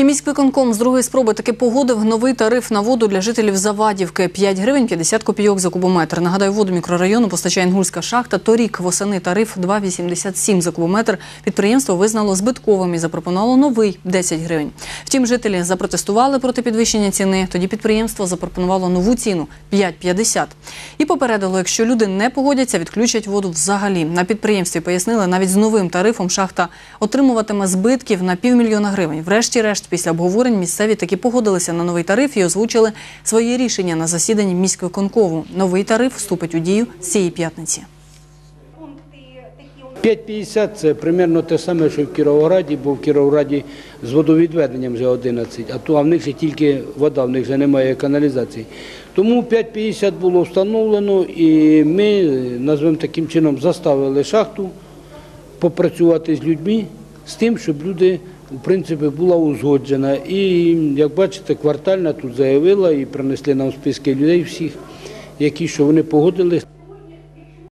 І міськвиконком з другої спроби таки погодив новий тариф на воду для жителів Завадівки – 5 гривень 50 копійок за кубометр. Нагадаю, воду мікрорайону постачає Інгульська шахта. Торік восени тариф 2,87 за кубометр. Підприємство визнало збитковим і запропонувало новий – 10 гривень. Втім, жителі запротестували проти підвищення ціни. Тоді підприємство запропонувало нову ціну – 5,50. І попередило, якщо люди не погодяться, відключать воду взагалі. На підприємстві пояснили, навіть з новим тарифом шахта отримуватиме збитків на півмільйона гривень. Врешті-решт, після обговорень місцеві таки погодилися на новий тариф і озвучили своє рішення на засіданні міськвиконкову. Новий тариф вступить у дію з цієї п'ятниці. 5,50 це примерно те саме, що в Кіровограді, бо в Кіровограді з водовідведенням вже 11, а то в них же тільки вода, в них вже немає каналізації. Тому 5,50 було встановлено і ми, назвемо таким чином, заставили шахту попрацювати з людьми з тим, щоб люди, в принципі, була узгоджена. І, як бачите, квартальна тут заявила і принесли нам списки людей всіх, які що вони погодились.